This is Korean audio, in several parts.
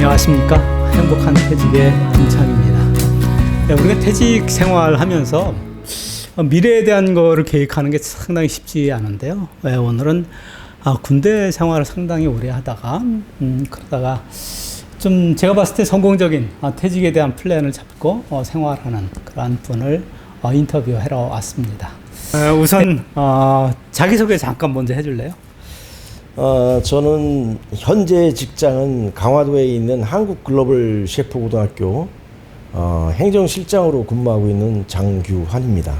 안녕하십니까. 행복한 퇴직의 김창입니다. 네, 우리가 퇴직 생활하면서 미래에 대한 거를 계획하는 게 상당히 쉽지 않은데요. 네, 오늘은 아, 군대 생활을 상당히 오래 하다가, 음, 그러다가 좀 제가 봤을 때 성공적인 아, 퇴직에 대한 플랜을 잡고 어, 생활하는 그러한 분을 어, 인터뷰하러 왔습니다. 어, 우선 어, 자기소개 잠깐 먼저 해줄래요? 어, 저는 현재 직장은 강화도에 있는 한국 글로벌 셰프 고등학교 어, 행정실장으로 근무하고 있는 장규환입니다.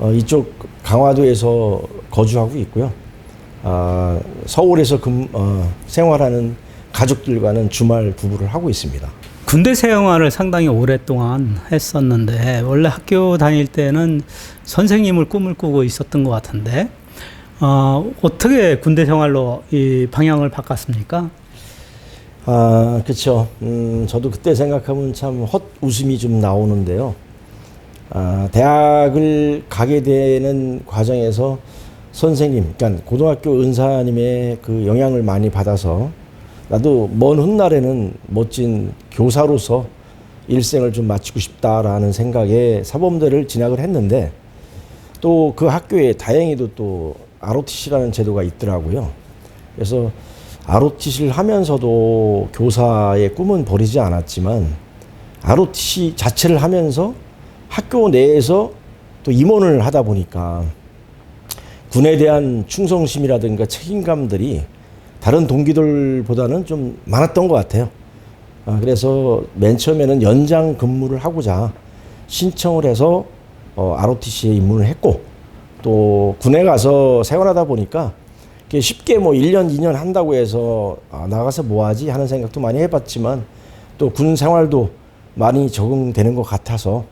어, 이쪽 강화도에서 거주하고 있고요. 아, 서울에서 근, 어, 생활하는 가족들과는 주말 부부를 하고 있습니다. 군대 생활을 상당히 오랫동안 했었는데 원래 학교 다닐 때는 선생님을 꿈을 꾸고 있었던 것 같은데 어, 어떻게 군대 생활로 이 방향을 바꿨습니까? 아, 그렇죠. 음, 저도 그때 생각하면 참 헛 웃음이 좀 나오는데요. 아, 대학을 가게 되는 과정에서 선생님, 그러니까 고등학교 은사님의 그 영향을 많이 받아서 나도 먼 훗날에는 멋진 교사로서 일생을 좀 마치고 싶다라는 생각에 사범대를 진학을 했는데 또 그 학교에 다행히도 또 ROTC라는 제도가 있더라고요. 그래서 ROTC를 하면서도 교사의 꿈은 버리지 않았지만 ROTC 자체를 하면서 학교 내에서 또 임원을 하다 보니까 군에 대한 충성심이라든가 책임감들이 다른 동기들보다는 좀 많았던 것 같아요. 아, 그래서 맨 처음에는 연장 근무를 하고자 신청을 해서 어, ROTC에 입문을 했고 또 군에 가서 생활하다 보니까 쉽게 뭐 1년, 2년 한다고 해서 아, 나가서 뭐 하지 하는 생각도 많이 해봤지만 또 군 생활도 많이 적응되는 것 같아서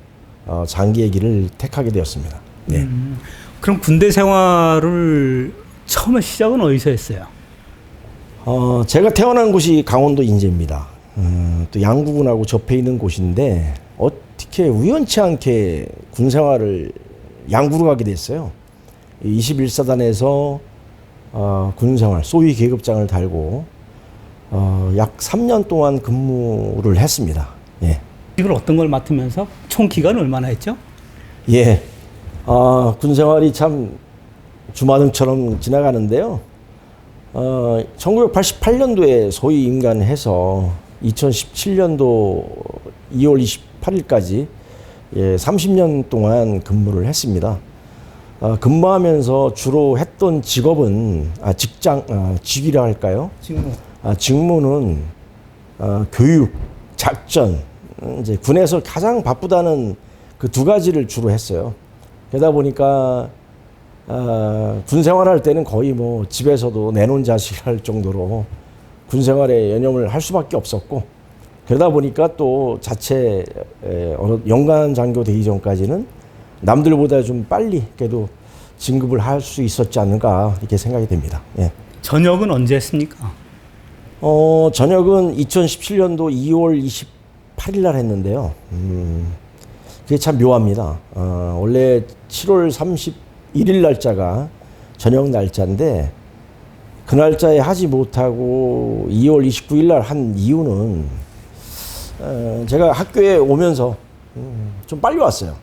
어, 장기의 길을 택하게 되었습니다. 네. 음, 그럼 군대 생활을 처음에 시작은 어디서 했어요? 어, 제가 태어난 곳이 강원도 인제입니다. 음, 또 양구군하고 접해 있는 곳인데 어떻게 우연치 않게 군 생활을 양구로 가게 됐어요. 21사단에서 어, 군 생활, 소위 계급장을 달고 어, 약 3년 동안 근무를 했습니다. 예. 이걸 어떤 걸 맡으면서 총 기간 얼마나 했죠? 예. 아, 군 생활이 참 주마등처럼 지나가는데요. 어, 1988년도에 소위 임관해서 2017년도 2월 28일까지 예, 30년 동안 근무를 했습니다. 어, 근무하면서 주로 했던 직업은 아, 직장 아, 직위라 할까요? 지금 아, 직무는 어, 교육, 작전, 음, 이제 군에서 가장 바쁘다는 그 두 가지를 주로 했어요. 그러다 보니까 아, 군 생활할 때는 거의 뭐 집에서도 내놓은 자식 할 정도로 군 생활에 연연을 할 수밖에 없었고 그러다 보니까 또 자체 에, 어느 연간 장교 되기 전까지는 남들보다 좀 빨리 그래도 진급을 할 수 있었지 않는가 이렇게 생각이 됩니다. 예. 전역은 언제 했습니까? 어, 전역은 2017년도 2월 28일 날 했는데요. 음, 그게 참 묘합니다. 어, 원래 7월 31일 날짜가 전역 날짜인데 그 날짜에 하지 못하고 2월 29일 날 한 이유는 어, 제가 학교에 오면서 음, 좀 빨리 왔어요.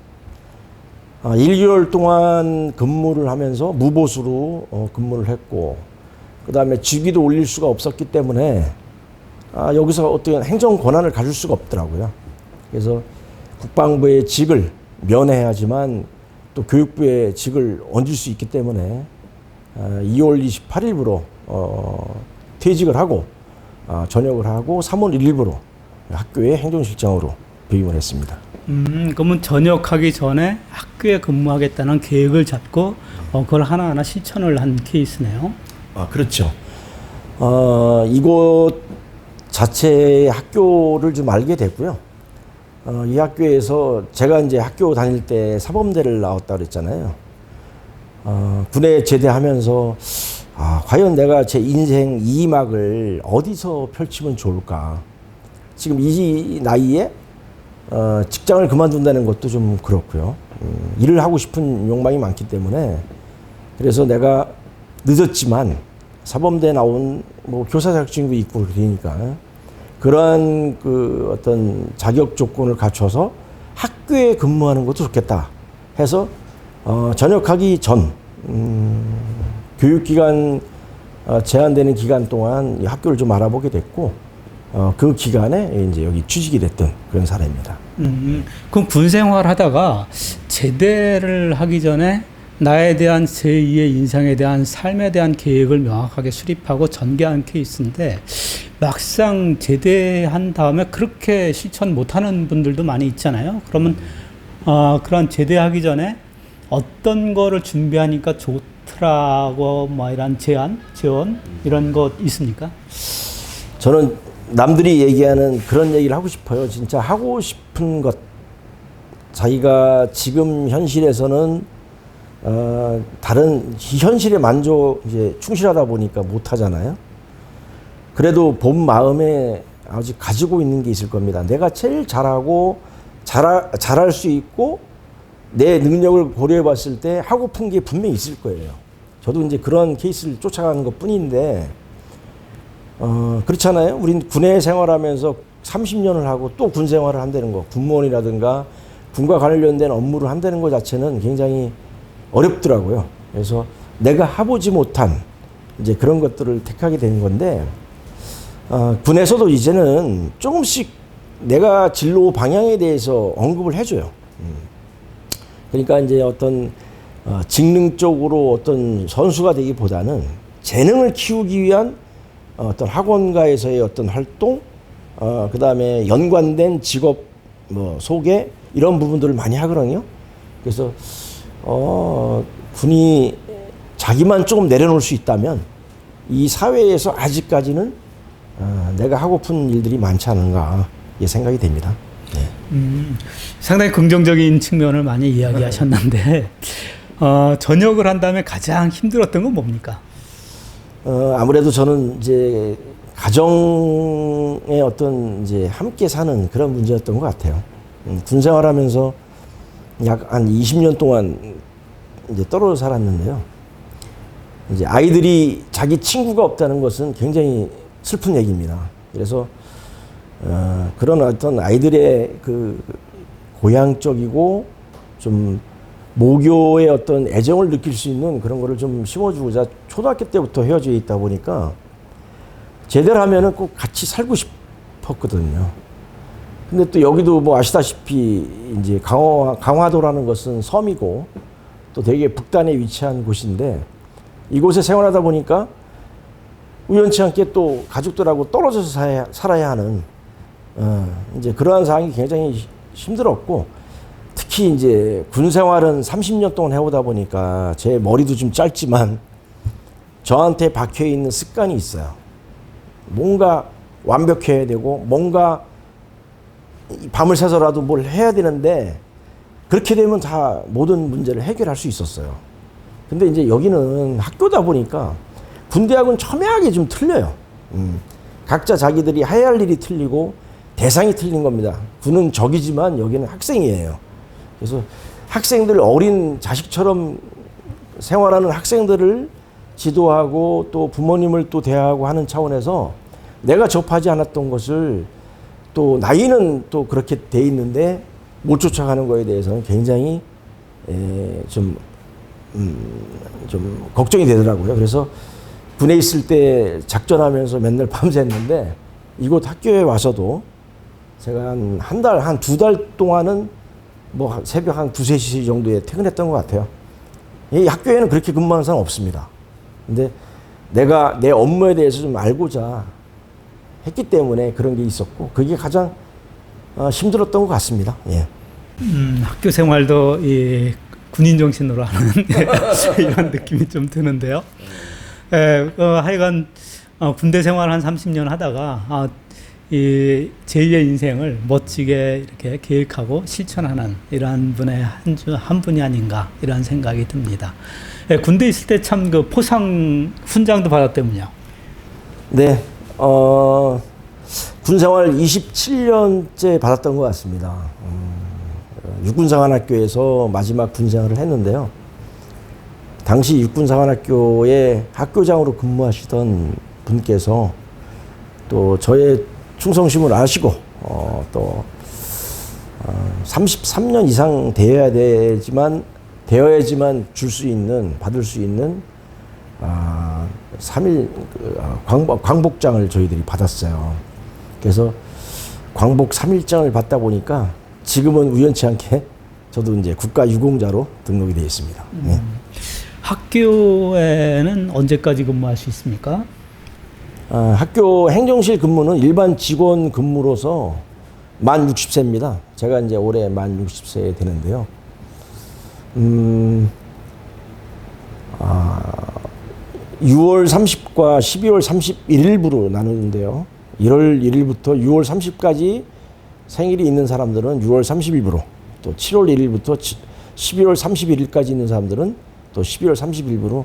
아, 1개월 동안 근무를 하면서 무보수로 어, 근무를 했고 그 다음에 직위도 올릴 수가 없었기 때문에 아, 여기서 어떤 행정 권한을 가질 수가 없더라고요. 그래서 국방부의 직을 면회해야지만 또 교육부의 직을 얹을 수 있기 때문에 아, 2월 28일부로 어, 퇴직을 하고 아, 전역을 하고 3월 1일부로 학교의 행정실장으로 배임을 했습니다. 음, 그러면 전역하기 전에 학교에 근무하겠다는 계획을 잡고 어, 그걸 하나하나 실천을 한 케이스네요. 아, 그렇죠. 어, 이곳 자체의 학교를 좀 알게 됐고요. 어, 이 학교에서 제가 이제 학교 다닐 때 사범대를 나왔다 그랬잖아요. 어, 군에 제대하면서 아, 과연 내가 제 인생 이막을 어디서 펼치면 좋을까? 지금 이 나이에 어, 직장을 그만둔다는 것도 좀 그렇고요. 음, 일을 하고 싶은 욕망이 많기 때문에 그래서 내가 늦었지만 사범대 나온 뭐 교사 자격증도 있고 그러니까 그러한 그 어떤 자격 조건을 갖춰서 학교에 근무하는 것도 좋겠다 해서 어, 전역하기 전 음, 교육기간 어, 제한되는 기간 동안 이 학교를 좀 알아보게 됐고 어, 그 기간에 이제 여기 취직이 됐던 그런 사례입니다. 음, 그럼 군 생활 하다가 제대를 하기 전에 나에 대한 제2의 인생에 대한 삶에 대한 계획을 명확하게 수립하고 전개한 케이스인데 막상 제대한 다음에 그렇게 실천 못하는 분들도 많이 있잖아요. 그러면 어, 그런 제대하기 전에 어떤 거를 준비하니까 좋더라고 뭐 이런 제안, 제언 이런 거 있습니까? 저는 남들이 얘기하는 그런 얘기를 하고 싶어요. 진짜 하고 싶은 것. 자기가 지금 현실에서는 어, 다른 현실에 만족 이제 충실하다 보니까 못 하잖아요. 그래도 본 마음에 아직 가지고 있는 게 있을 겁니다. 내가 제일 잘하고 잘 잘할 수 있고 내 능력을 고려해 봤을 때 하고픈 게 분명히 있을 거예요. 저도 이제 그런 케이스를 쫓아가는 것 뿐인데 어, 그렇잖아요. 우린 군에 생활하면서 30년을 하고 또 군 생활을 한다는 거, 군무원이라든가 군과 관련된 업무를 한다는 것 자체는 굉장히 어렵더라고요. 그래서 내가 해보지 못한 이제 그런 것들을 택하게 된 건데, 어, 군에서도 이제는 조금씩 내가 진로 방향에 대해서 언급을 해줘요. 음. 그러니까 이제 어떤 어, 직능적으로 어떤 선수가 되기보다는 재능을 키우기 위한 어떤 학원가에서의 어떤 활동, 어, 그 다음에 연관된 직업 뭐 소개 이런 부분들을 많이 하거든요. 그래서 어, 군이 자기만 조금 내려놓을 수 있다면 이 사회에서 아직까지는 어, 내가 하고픈 일들이 많지 않은가 이 생각이 됩니다. 네. 음, 상당히 긍정적인 측면을 많이 이야기하셨는데 어, 전역을 한 다음에 가장 힘들었던 건 뭡니까? 어, 아무래도 저는 이제 가정의 어떤 이제 함께 사는 그런 문제였던 것 같아요. 음, 군 생활하면서 약 한 20년 동안 이제 떨어져 살았는데요. 이제 아이들이 자기 친구가 없다는 것은 굉장히 슬픈 얘기입니다. 그래서 어, 그런 어떤 아이들의 그 고향적이고 좀 모교의 어떤 애정을 느낄 수 있는 그런 거를 좀 심어주고자 초등학교 때부터 헤어져 있다 보니까 제대로 하면은 꼭 같이 살고 싶었거든요. 근데 또 여기도 뭐 아시다시피 이제 강화, 강화도라는 것은 섬이고 또 되게 북단에 위치한 곳인데 이곳에 생활하다 보니까 우연치 않게 또 가족들하고 떨어져서 살아야, 살아야 하는 어, 이제 그러한 상황이 굉장히 힘들었고 특히 이제 군 생활은 30년 동안 해오다 보니까 제 머리도 좀 짧지만 저한테 박혀 있는 습관이 있어요. 뭔가 완벽해야 되고 뭔가 밤을 새서라도 뭘 해야 되는데 그렇게 되면 다 모든 문제를 해결할 수 있었어요. 근데 이제 여기는 학교다 보니까 군대하고는 첨예하게 좀 틀려요. 음. 각자 자기들이 해야 할 일이 틀리고 대상이 틀린 겁니다. 군은 적이지만 여기는 학생이에요. 그래서 학생들 어린 자식처럼 생활하는 학생들을 지도하고 또 부모님을 또 대하고 하는 차원에서 내가 접하지 않았던 것을 또 나이는 또 그렇게 돼 있는데 못 쫓아가는 거에 대해서는 굉장히 에, 좀, 음, 좀 걱정이 되더라고요. 그래서 군에 있을 때 작전하면서 맨날 밤샜는데 이곳 학교에 와서도 제가 한 한 달, 한 두달 동안은 뭐 새벽 한 두세 시 정도에 퇴근했던 것 같아요. 이 학교에는 그렇게 근무하는 사람 없습니다. 근데 내가 내 업무에 대해서 좀 알고자 했기 때문에 그런 게 있었고 그게 가장 어, 힘들었던 것 같습니다. 예. 음, 학교 생활도 이 군인 정신으로 하는 이런 느낌이 좀 드는데요. 에, 어, 하여간 어, 군대 생활 한 30년 하다가 아, 이 제2의 인생을 멋지게 이렇게 계획하고 실천하는 이러한 분의 한, 주, 한 분이 아닌가 이런 생각이 듭니다. 에, 군대 있을 때 참 그 포상 훈장도 받았다면요. 네. 어, 군 생활 27년째 받았던 것 같습니다. 음, 육군사관학교에서 마지막 군 생활을 했는데요. 당시 육군사관학교에 학교장으로 근무하시던 분께서 또 저의 충성심을 아시고 어, 또 어, 33년 이상 되어야 되지만 되어야지만 줄 수 있는 받을 수 있는 아, 3일 그, 아, 광복, 광복장을 저희들이 받았어요. 그래서 광복 3일장을 받다 보니까 지금은 우연치 않게 저도 이제 국가 유공자로 등록이 되어 있습니다. 네. 학교에는 언제까지 근무할 수 있습니까? 아, 학교 행정실 근무는 일반 직원 근무로서 만 60세입니다. 제가 이제 올해 만 60세 되는데요. 음, 아, 6월 30과 12월 31일부로 나누는데요. 1월 1일부터 6월 30까지 생일이 있는 사람들은 6월 30일부로 또 7월 1일부터 12월 31일까지 있는 사람들은 또 12월 30일부로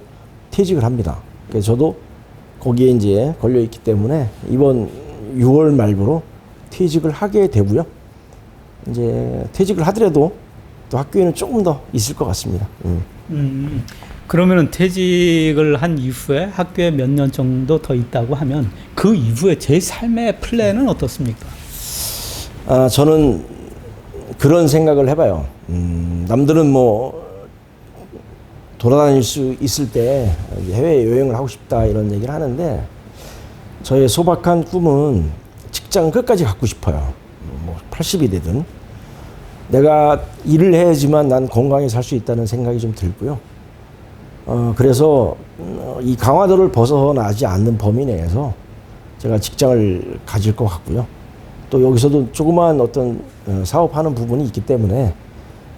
퇴직을 합니다. 그래서 저도 거기에 이제 걸려 있기 때문에 이번 6월 말부로 퇴직을 하게 되고요. 이제 퇴직을 하더라도 또 학교에는 조금 더 있을 것 같습니다. 음. 음, 그러면은 퇴직을 한 이후에 학교에 몇 년 정도 더 있다고 하면 그 이후에 제 삶의 플랜은 어떻습니까? 아, 저는 그런 생각을 해봐요. 음, 남들은 뭐 돌아다닐 수 있을 때 해외 여행을 하고 싶다 이런 얘기를 하는데 저의 소박한 꿈은 직장 끝까지 갖고 싶어요. 뭐 80이 되든 내가 일을 해야지만 난 건강히 살 수 있다는 생각이 좀 들고요. 어, 그래서 어, 이 강화도를 벗어나지 않는 범위 내에서 제가 직장을 가질 것 같고요. 또 여기서도 조그마한 어떤 어, 사업하는 부분이 있기 때문에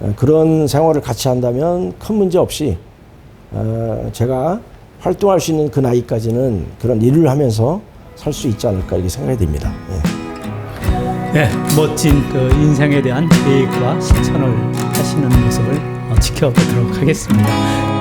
어, 그런 생활을 같이 한다면 큰 문제 없이 어, 제가 활동할 수 있는 그 나이까지는 그런 일을 하면서 살 수 있지 않을까 이렇게 생각이 됩니다. 예. 네, 멋진 그 인생에 대한 계획과 실천을 하시는 모습을 어, 지켜보도록 하겠습니다.